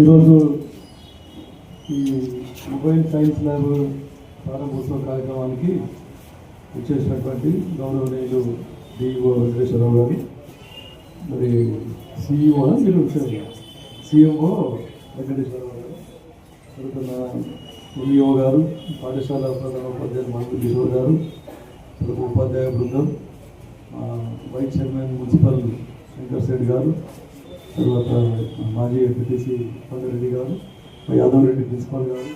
ఈరోజు ఈ mobile science lab ప్రారంభోత్సవ కార్యక్రమానికి వచ్చేసినటువంటి గౌరవనీయులు డిఓ వెంకటేశ్వరరావు గారు మరి సిఇఓ మీరు వచ్చారు. సిఎంఓ వెంకటేశ్వరరావు గారు తరువాత ఎంఈఓ గారు పాఠశాల ప్రధాన ఉపాధ్యాయులు మంత్రి కిషోర్ గారు తరువాత ఉపాధ్యాయ బృందం vice chairman municipal Shankar Shetty గారు తర్వాత మాజీ ఎంపీటీసీ రెడ్డి గారు మా యాదవ్ రెడ్డి ప్రిన్సిపాల్ గారు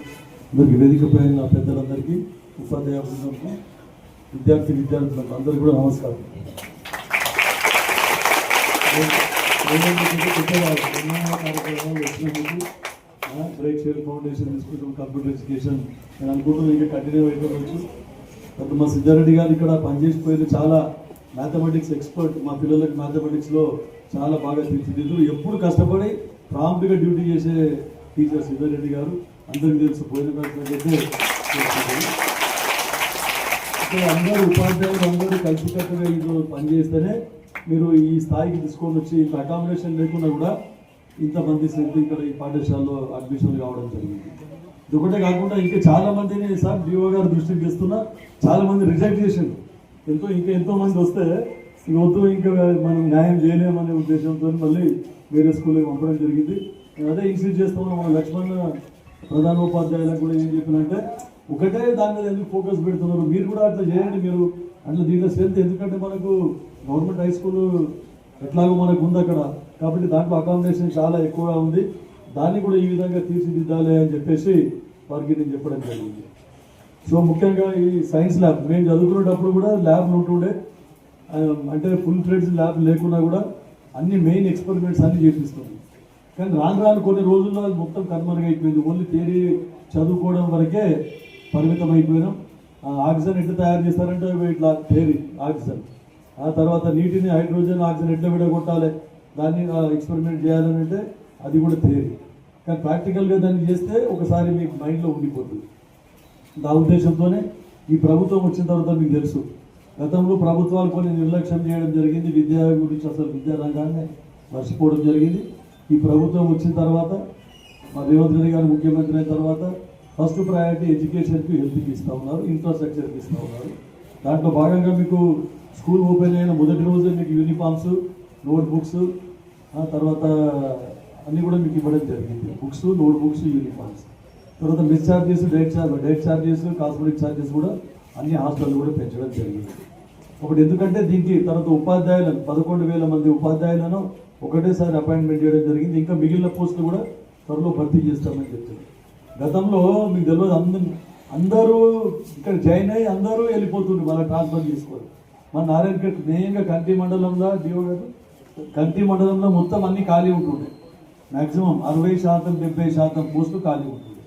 అందరికీ వేదిక పైన నా పెద్దలందరికీ ఉపాధ్యాయ బృందంకు విద్యార్థి విద్యార్థులకు అందరికీ కూడా నమస్కారం. కార్యక్రమాలు వచ్చినందుకు బ్రేక్ షేర్ ఫౌండేషన్ తీసుకుంటాం కంప్యూటర్ ఎడ్యుకేషన్ నేను అనుకుంటున్నాను ఇంకా కంటిన్యూ అయిపోవచ్చు తర్వాత మా సిద్ధారెడ్డి గారు ఇక్కడ పనిచేసిపోయారు చాలా మ్యాథమెటిక్స్ ఎక్స్పర్ట్ మా పిల్లలకి మ్యాథమెటిక్స్లో చాలా బాగా తీర్చిదిద్దు ఎప్పుడు కష్టపడి ప్రాంప్ట్గా డ్యూటీ చేసే టీచర్ సిద్ధారెడ్డి గారు అందరికీ తెలుసు పోయిన అందరూ ఉపాధ్యాయులు అందరూ కలిసికట్టుగా ఇందులో పనిచేస్తేనే మీరు ఈ స్థాయికి తీసుకొని వచ్చి ఇంత అకామిడేషన్ లేకుండా కూడా ఇంతమంది స్ట్రెంత్ ఇక్కడ ఈ పాఠశాలలో అడ్మిషన్ కావడం జరిగింది. ఇది ఒకటే కాకుండా ఇంకా చాలా మందిని సార్ డిఓ గారు దృష్టికి తెస్తున్నా చాలా మంది రిజెక్ట్ చేసిండు ఎంతో ఇంకా ఎంతో మంది వస్తే వద్దు ఇంకా మనం న్యాయం చేయలేమనే ఉద్దేశంతో మళ్ళీ వేరే స్కూల్కి పంపడం జరిగింది. అదే ఇన్స్టిట్యూట్ చేస్తాము మన లక్ష్మణ్ ప్రధానోపాధ్యాయులకు కూడా ఏం చెప్పినంటే ఒకటే దాని మీద ఎందుకు ఫోకస్ పెడుతున్నారు? మీరు కూడా అట్లా చేయండి మీరు అట్లా దీంట్లో స్ట్రెంత్ ఎందుకంటే మనకు గవర్నమెంట్ హై స్కూల్ ఎట్లాగో మనకు ఉంది అక్కడ. కాబట్టి దాంట్లో అకామిడేషన్ చాలా ఎక్కువగా ఉంది. దాన్ని కూడా ఈ విధంగా తీర్చిదిద్దాలి అని చెప్పేసి వారికి నేను చెప్పడం జరిగింది. సో ముఖ్యంగా ఈ సైన్స్ ల్యాబ్ మేము చదువుకునేటప్పుడు కూడా ల్యాబ్లు ఉంటుండే. అంటే ఫుల్ ఫ్లెడ్జ్ ల్యాబ్ లేకున్నా కూడా అన్ని మెయిన్ ఎక్స్పెరిమెంట్స్ అన్ని చేపిస్తుంది కానీ రాను రాను కొన్ని రోజుల్లో అది మొత్తం కనుమరుగైపోయింది ఓన్లీ థియరీ చదువుకోవడం వరకే పరిమితం అయిపోయినాం. ఆ, ఆక్సిజన్ ఎట్లా తయారు చేస్తారంటే ఇట్లా థియరీ ఆక్సిజన్. ఆ తర్వాత నీటిని హైడ్రోజన్ ఆక్సిజన్ ఎట్లా విడగొట్టాలి దాన్ని ఎక్స్పెరిమెంట్ చేయాలని అంటే అది కూడా థియరీ కానీ ప్రాక్టికల్గా దాన్ని చేస్తే ఒకసారి మీకు మైండ్లో ఉండిపోతుంది. నా ఉద్దేశంతోనే ఈ ప్రభుత్వం వచ్చిన తర్వాత మీకు తెలుసు. గతంలో ప్రభుత్వాలు కొన్ని నిర్లక్ష్యం చేయడం జరిగింది. విద్య గురించి అసలు విద్యారంగాన్ని మర్చిపోవడం జరిగింది. ఈ ప్రభుత్వం వచ్చిన తర్వాత మా రేవంత్ రెడ్డి గారు ముఖ్యమంత్రి అయిన తర్వాత ఫస్ట్ ప్రయారిటీ ఎడ్యుకేషన్కి హెల్త్కి ఇస్తూ ఉన్నారు. ఇన్ఫ్రాస్ట్రక్చర్కి ఇస్తూ ఉన్నారు. దాంట్లో భాగంగా మీకు స్కూల్ ఓపెన్ అయిన మొదటి రోజే మీకు యూనిఫామ్స్ నోట్ బుక్స్ తర్వాత అన్నీ కూడా మీకు ఇవ్వడం జరిగింది. Books note books uniforms. తర్వాత mess charges diet charge diet charges cosmetic charges కూడా అన్ని హాస్టల్లో కూడా పెంచడం జరిగింది. ఒకటి ఎందుకంటే దీనికి తర్వాత ఉపాధ్యాయులను పదకొండు వేల మంది ఉపాధ్యాయులను ఒకటేసారి అపాయింట్మెంట్ చేయడం జరిగింది. ఇంకా మిగిలిన పోస్టులు కూడా త్వరలో భర్తీ చేస్తామని చెప్తున్నారు. గతంలో మీకు తెలియదు అందరూ అందరూ ఇక్కడ జాయిన్ అయ్యి అందరూ వెళ్ళిపోతుండ్రు మళ్ళీ ట్రాన్స్ఫర్ చేసుకోవాలి. మన నారాయణగఢ్ మెయిన్గా కంటి మండలంలో డిఓ గారు? కంటి మండలంలో మొత్తం అన్ని ఖాళీ ఉంటుండే. మ్యాక్సిమం అరవై శాతం డెబ్బై శాతం పోస్టులు ఖాళీ ఉంటుంది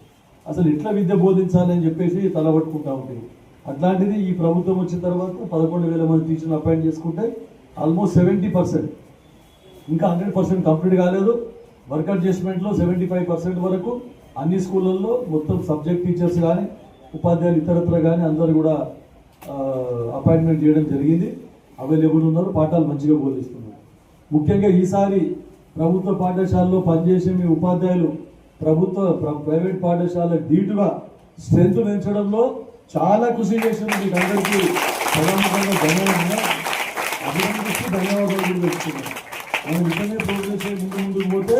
అసలు ఎట్లా విద్య బోధించాలి అని చెప్పేసి తలబట్టుకుంటా ఉంటుంది అట్లాంటిది ఈ ప్రభుత్వం వచ్చిన తర్వాత పదకొండు వేల మంది టీచర్లు అపాయింట్ చేసుకుంటే ఆల్మోస్ట్ సెవెంటీ పర్సెంట్ ఇంకా హండ్రెడ్ పర్సెంట్ కంప్లీట్ కాలేదు. వర్క్ అడ్జస్ట్మెంట్లో సెవెంటీ ఫైవ్ పర్సెంట్ వరకు అన్ని స్కూళ్ళల్లో మొత్తం సబ్జెక్ట్ టీచర్స్ కానీ ఉపాధ్యాయులు ఇతరత్ర కానీ అందరూ కూడా అపాయింట్మెంట్ చేయడం జరిగింది. అవైలబుల్ ఉన్నారు. పాఠాలు మంచిగా బోధిస్తున్నారు. ముఖ్యంగా ఈసారి ప్రభుత్వ పాఠశాలలో పనిచేసే మీ ఉపాధ్యాయులు ప్రభుత్వ ప్ర- ప్రైవేట్ పాఠశాల ధీటుగా స్ట్రెంత్ పెంచడంలో చాలా కృషి చేసిన మీకు అందరికీ ప్రధానంగా ధన్యవాదాలు. అభినందిస్తూ ధన్యవాదాలు కూడా మనం నిజంగా ప్రోగ్రెస్ ముందు ముందుకు పోతే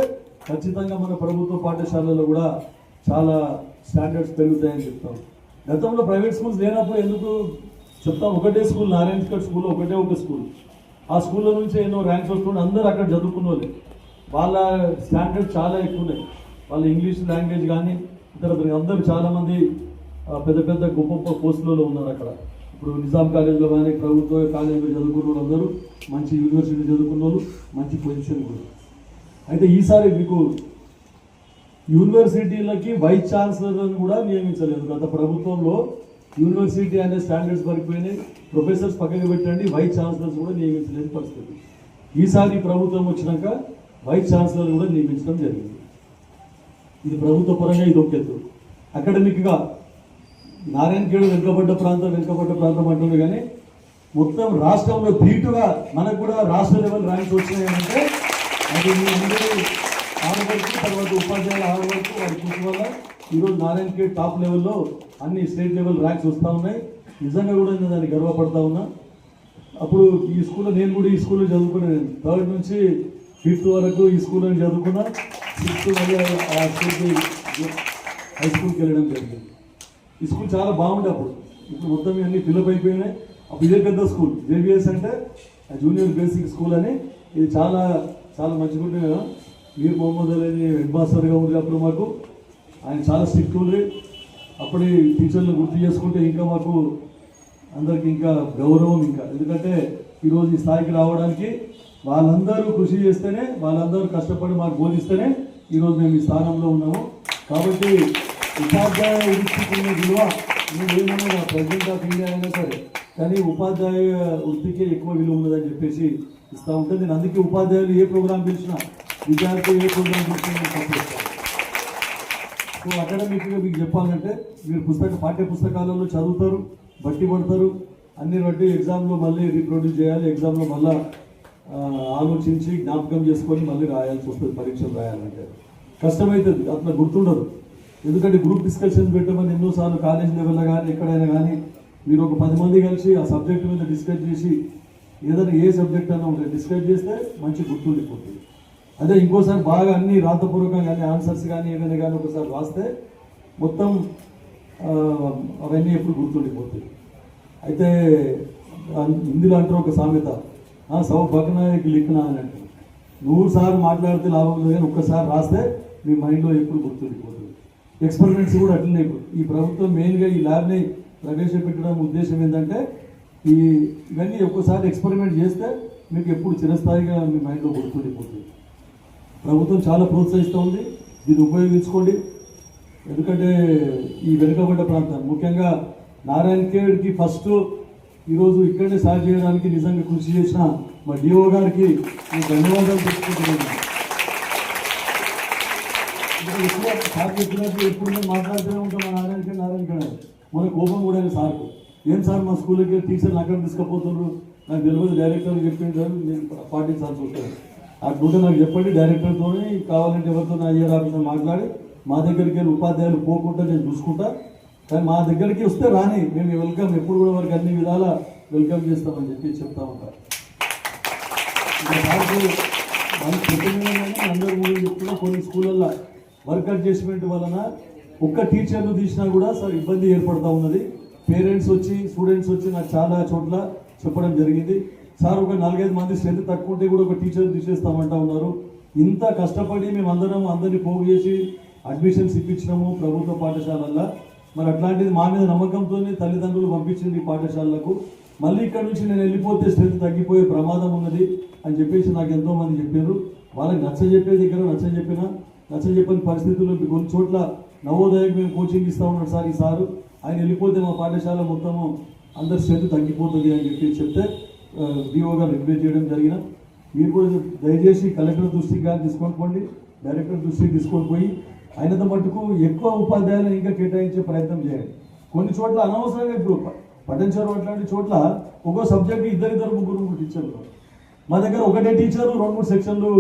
ఖచ్చితంగా మన ప్రభుత్వ పాఠశాలలో కూడా చాలా స్టాండర్డ్స్ పెరుగుతాయని చెప్తాం. గతంలో ప్రైవేట్ స్కూల్స్ లేనప్పుడు ఎందుకు చెప్తాం? ఒకటే స్కూల్ నారాయణ స్కూల్ ఒకటే ఒక స్కూల్ ఆ స్కూల్లో నుంచి ఎన్నో ర్యాంక్స్ వస్తుండే. అందరూ అక్కడ చదువుకున్న వాళ్ళే వాళ్ళ స్టాండర్డ్ చాలా ఎక్కువ ఉన్నాయి వాళ్ళ ఇంగ్లీష్ లాంగ్వేజ్ కానీ ఇతర అందరూ చాలామంది పెద్ద పెద్ద గొప్ప గొప్ప పోస్టులలో ఉన్నారు అక్కడ. ఇప్పుడు నిజాం కాలేజీలో కానీ ప్రభుత్వ కాలేజీలో చదువుకున్న వాళ్ళందరూ మంచి యూనివర్సిటీ చదువుకున్న వాళ్ళు మంచి పొజిషన్ కూడా. అయితే ఈసారి మీకు యూనివర్సిటీలకి వైస్ ఛాన్సలర్లను కూడా నియమించలేదు. గత ప్రభుత్వంలో యూనివర్సిటీ అనే స్టాండర్డ్స్ పడిపోయినాయి. ప్రొఫెసర్స్ పక్కకి పెట్టండి వైస్ ఛాన్సలర్స్ కూడా నియమించలేని పరిస్థితి. ఈసారి ప్రభుత్వం వచ్చినాక వైస్ ఛాన్సలర్ కూడా నియమించడం జరిగింది. ఇది ప్రభుత్వ పరంగా ఇది ఒక ఎత్తు అకాడమిక్గా నారాయణఖేడ్ వెనుకబడ్డ ప్రాంతం వెనుకబడ్డ ప్రాంతం అంటుంది కానీ మొత్తం రాష్ట్రంలో ధీటుగా మనకు కూడా రాష్ట్ర లెవెల్ ర్యాంక్స్ వచ్చినాయంటే అది మీ అందరూ హార్డ్ వర్క్ తర్వాత ఉపాధ్యాయుల హార్డ్ వర్క్ వారి కృషి వల్ల ఈరోజు నారాయణ టాప్ లెవెల్లో అన్ని స్టేట్ లెవెల్ ర్యాంక్స్ వస్తూ ఉన్నాయి. నిజంగా కూడా నేను దాన్ని గర్వపడతా ఉన్నా. అప్పుడు ఈ స్కూల్లో నేను కూడా ఈ స్కూల్లో చదువుకున్నాను థర్డ్ నుంచి ఫిఫ్త్ వరకు ఈ స్కూల్లో చదువుకున్నా. సిక్స్త్ మళ్ళీ ఆ స్కూల్కి హై స్కూల్కి వెళ్ళడం జరిగింది. ఈ స్కూల్ చాలా బాగుండే అప్పుడు. ఇప్పుడు మొత్తం ఇవన్నీ ఫిల్అప్ అయిపోయినాయి. అప్పుడు ఇదే పెద్ద స్కూల్ జేబీఎస్ అంటే జూనియర్ బేసిక్ స్కూల్ అని. ఇది చాలా చాలా మంచిగా ఉంటుంది కదా. మీరు మొహమ్మద్ అలీని హెడ్ మాస్టర్గా ఉంది అప్పుడు మాకు. ఆయన చాలా స్ట్రిక్ట్ ఉంది అప్పుడే టీచర్లు గుర్తు చేసుకుంటే ఇంకా మాకు అందరికి ఇంకా గౌరవం ఇంకా. ఎందుకంటే ఈరోజు ఈ స్థాయికి రావడానికి వాళ్ళందరూ కృషి చేస్తేనే వాళ్ళందరూ కష్టపడి మాకు బోధిస్తేనే ఈరోజు మేము ఈ స్థానంలో ఉన్నాము. కాబట్టి ఉపాధ్యాయ వృత్తికున్న విలువ నేను ఏమన్నా ప్రెసిడెంట్ ఆఫ్ ఇండియా అయినా సరే. కానీ ఉపాధ్యాయ వృత్తికే ఎక్కువ విలువ ఉన్నదని చెప్పేసి ఇస్తూ ఉంటుంది నేను అందుకే ఉపాధ్యాయులు ఏ ప్రోగ్రాం పిలిచినా విద్యార్థులు ఏ ప్రోగ్రాం పిలిచినా సో అకాడమిక్గా మీకు చెప్పాలంటే మీరు పుస్తక పాఠ్య పుస్తకాలలో చదువుతారు బట్టి పడతారు. అన్ని బట్టి ఎగ్జామ్లో మళ్ళీ రీప్రొడ్యూస్ చేయాలి ఎగ్జామ్లో మళ్ళీ ఆలోచించి జ్ఞాపకం చేసుకొని మళ్ళీ రాయాల్సి వస్తుంది పరీక్షలు రాయాలంటే. కష్టమవుతుంది అట్లా గుర్తుండదు. ఎందుకంటే గ్రూప్ డిస్కషన్ పెట్టమని ఎన్నోసార్లు కాలేజ్ లెవెల్లో కానీ ఎక్కడైనా కానీ మీరు ఒక పది మంది కలిసి ఆ సబ్జెక్ట్ మీద డిస్కస్ చేసి ఏదైనా ఏ సబ్జెక్ట్ అయినా ఉంటే డిస్కస్ చేస్తే మంచి గుర్తుండిపోతుంది. అదే ఇంకోసారి బాగా అన్ని రాతపూర్వకంగా కానీ ఆన్సర్స్ కానీ ఏమైనా కానీ ఒకసారి రాస్తే మొత్తం అవన్నీ ఎప్పుడు గుర్తుండిపోతాయి. అయితే ఇందులో అంటారు ఒక సామెత ఆ, సౌ భగ్నాయకి లిఖన అని అంటారు. నూరు సార్లు మాట్లాడితే లాభం లేదు కానీ ఒక్కసారి రాస్తే మీ మైండ్లో ఎప్పుడు గుర్తుండిపోతుంది. ఎక్స్పెరిమెంట్స్ కూడా అట్లనే ఇప్పుడు. ఈ ప్రభుత్వం మెయిన్గా ఈ ల్యాబ్ని ప్రవేశపెట్టడం ఉద్దేశం ఏంటంటే ఈ ఇవన్నీ ఒక్కసారి ఎక్స్పెరిమెంట్ చేస్తే మీకు ఎప్పుడు చిరస్థాయిగా మీ మైండ్లో గుర్తుండిపోతుంది ప్రభుత్వం చాలా ప్రోత్సహిస్తూ ఉంది. దీన్ని ఉపయోగించుకోండి. ఎందుకంటే ఈ వెనుకబడ్డ ప్రాంతం ముఖ్యంగా నారాయణ ఖేడ్కి ఫస్ట్ ఈరోజు ఇక్కడనే సాగు చేయడానికి నిజంగా కృషి చేసిన మా డిఓ గారికి ధన్యవాదాలు తెలుసుకుంటున్నాను ఎక్కువ సార్ చెప్పినట్టు ఎప్పుడు మేము మాట్లాడుతూనే ఉంటాం మా నారాయణ ఖేడ్ నారాయణ మన కోపం కూడా ఆయన సార్కు. ఏం సార్ మా స్కూల్కి టీచర్ అక్కడ తీసుకుపోతున్నారు నాకు తెలియదు డైరెక్టర్ చెప్పింది సార్ నేను పాటించాల్సి వస్తుంది అట్లుంటే నాకు చెప్పండి డైరెక్టర్తో కావాలంటే ఎవరితో నా అయ్యర్ ఆఫీసర్ మాట్లాడి మా దగ్గరికి వెళ్ళి ఉపాధ్యాయులు పోకుండా నేను చూసుకుంటా. కానీ మా దగ్గరికి వస్తే రాని మేము వెల్కమ్ ఎప్పుడు కూడా వారికి అన్ని విధాల వెల్కమ్ చేస్తామని చెప్పి చెప్తా ఉంటారు ఇంకా చెప్పిన అందరూ కూడా చెప్తున్నా కొన్ని స్కూళ్ళల్లో వర్క్ అడ్జస్ట్మెంట్ వలన ఒక్క టీచర్లు తీసినా కూడా సార్ ఇబ్బంది ఏర్పడతా ఉన్నది. పేరెంట్స్ వచ్చి స్టూడెంట్స్ వచ్చి నాకు చాలా చోట్ల చెప్పడం జరిగింది. సార్ ఒక నాలుగైదు మంది స్ట్రెంత్ తక్కువ ఉంటే కూడా ఒక టీచర్ తీసేస్తామంటా ఉన్నారు. ఇంత కష్టపడి మేము అందరం అందరినీ పోగు చేసి అడ్మిషన్స్ ఇప్పించినాము ప్రభుత్వ పాఠశాలల్లో. మరి అట్లాంటిది మా మీద నమ్మకంతోనే తల్లిదండ్రులు పంపించింది ఈ పాఠశాలలకు. మళ్ళీ ఇక్కడ నుంచి నేను వెళ్ళిపోతే స్ట్రెంత్ తగ్గిపోయే ప్రమాదం ఉన్నది అని చెప్పేసి నాకు ఎంతోమంది చెప్పారు వాళ్ళకి నచ్చ చెప్పే దగ్గర నచ్చ చెప్పిన నచ్చ చెప్పని పరిస్థితుల్లో కొన్ని చోట్ల నవోదయకు మేము కోచింగ్ ఇస్తా ఉన్నాడు సార్ ఈ సారు. ఆయన వెళ్ళిపోతే మా పాఠశాల మొత్తము అందరి స్ట్రెంత్ తగ్గిపోతుంది అని చెప్పి చెప్తే డిఓ గారు రిక్వెస్ట్ చేయడం జరిగిన. మీరు కూడా దయచేసి కలెక్టర్ దృష్టికి కానీ తీసుకొని పోండి. డైరెక్టర్ దృష్టికి తీసుకొని పోయి అయినంత మటుకు ఎక్కువ ఉపాధ్యాయులను ఇంకా కేటాయించే ప్రయత్నం చేయండి. కొన్ని చోట్ల అనవసరంగా ఇప్పుడు పట్టణచారు అట్లాంటి చోట్ల ఒక్కో సబ్జెక్ట్ ఇద్దరిద్దరు ముగ్గురు ముగ్గురు టీచర్లు మా దగ్గర ఒకటే టీచరు రెండు మూడు సెక్షన్లు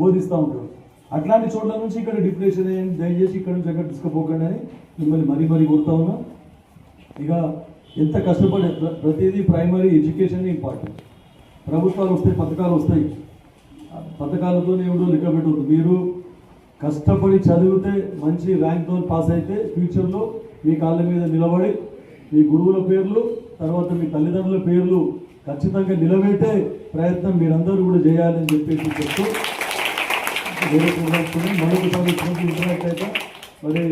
బోధిస్తూ ఉంటారు. అట్లాంటి చోట్ల నుంచి ఇక్కడ డిప్రెషన్ అయ్యండి దయచేసి ఇక్కడ నుంచి ఎక్కడ తీసుకుపోకండి అని మిమ్మల్ని మరీ మరీ కొడతా ఉన్నా. ఇక ఎంత కష్టపడే ప్ర- ప్రతిదీ ప్రైమరీ ఎడ్యుకేషన్ ఇంపార్టెంట్. ప్రభుత్వాలు వస్తాయి పథకాలు వస్తాయి. పథకాలతో పథకాలతోనే ఎవడో లెక్క పెట్టదు మీరు కష్టపడి చదివితే మంచి ర్యాంక్తో పాస్ అయితే ఫ్యూచర్లో మీ కాళ్ళ మీద నిలబడి మీ గురువుల పేర్లు తర్వాత మీ తల్లిదండ్రుల పేర్లు ఖచ్చితంగా నిలబెట్టే ప్రయత్నం మీరందరూ కూడా చేయాలని చెప్పేసి చెప్తూ వేరే ప్రోగ్రామ్స్ ఉన్నాయి మరొకసారి అయితే మరి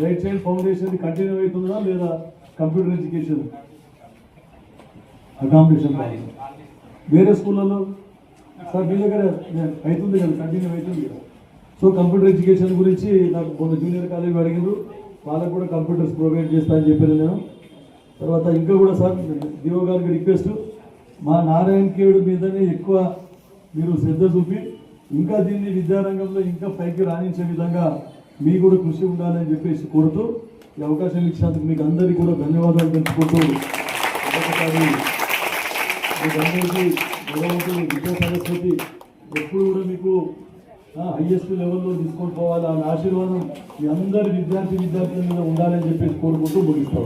రైట్ చైల్డ్ ఫౌండేషన్ కంటిన్యూ అవుతుందా లేదా కంప్యూటర్ ఎడ్యుకేషన్ అకామిడేషన్ వేరే స్కూళ్ళలో సార్ మీ దగ్గర అవుతుంది కదా కంటిన్యూ అవుతుంది కదా సో కంప్యూటర్ ఎడ్యుకేషన్ గురించి నాకు మొన్న జూనియర్ కాలేజ్ అడిగారు వాళ్ళకు కూడా కంప్యూటర్స్ ప్రొవైడ్ చేస్తా అని చెప్పాను నేను తర్వాత ఇంకా కూడా సార్ డిఓ గారికి రిక్వెస్ట్ మా నారాయణ కేడు మీదనే ఎక్కువ మీరు శ్రద్ధ చూపి ఇంకా దీన్ని విద్యారంగంలో ఇంకా పైకి రాణించే విధంగా మీ కూడా కృషి ఉండాలని చెప్పేసి కోరుతూ ఈ అవకాశం ఇచ్చినందుకు మీకు అందరికీ కూడా ధన్యవాదాలు తెలుసుకుంటూ ఒకసారి మీకు భగవంతుడు విద్యా సరస్వతి ఎప్పుడు కూడా మీకు హైయెస్ట్ లెవెల్లో తీసుకొని పోవాలి అనే ఆశీర్వాదం మీ అందరి విద్యార్థి విద్యార్థుల మీద ఉండాలని చెప్పేసి కోరుకుంటూ ముగిస్తాం.